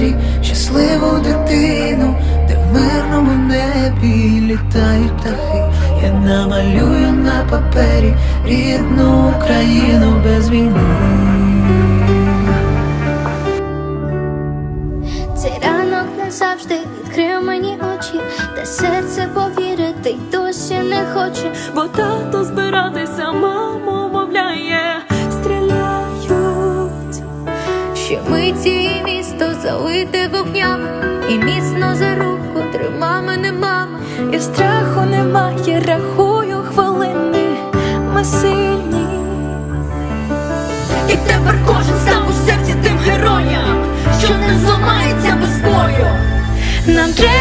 Папері щасливу дитину, де в мирному небі літають птахи. Я намалюю на папері рідну Україну без війни. Цей ранок назавжди відкрив мені очі, та серце повірити й досі не хоче. Бо тато збиратися, маму мовляє, стріляють. Ще миті залите вогнями, і міцно за руку трима мене мама. І страху немає, рахую хвилини, ми сильні. І тепер кожен став у серці тим героям, що не зламається без бою. Нам треба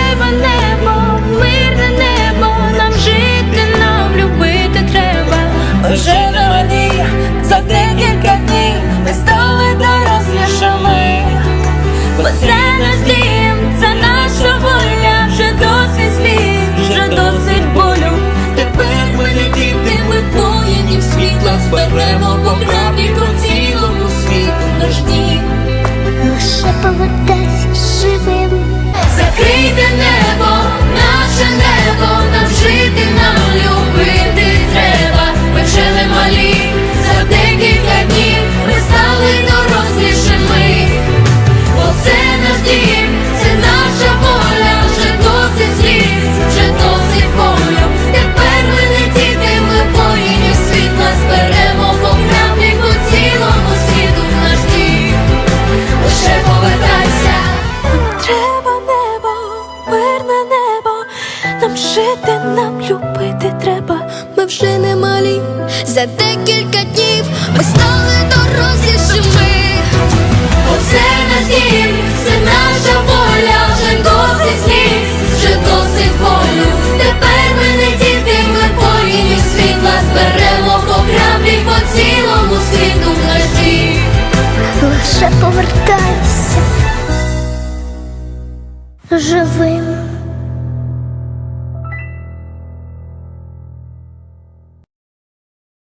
Вже малі. За декілька днів ми стали дорослішими. Оце наш дім, це наша воля, вже досить сліз, вже досить болю. Тепер ми не діти, ми воїнів світла зберемо по краплі по цілому світу дім. Лише повертайся живим.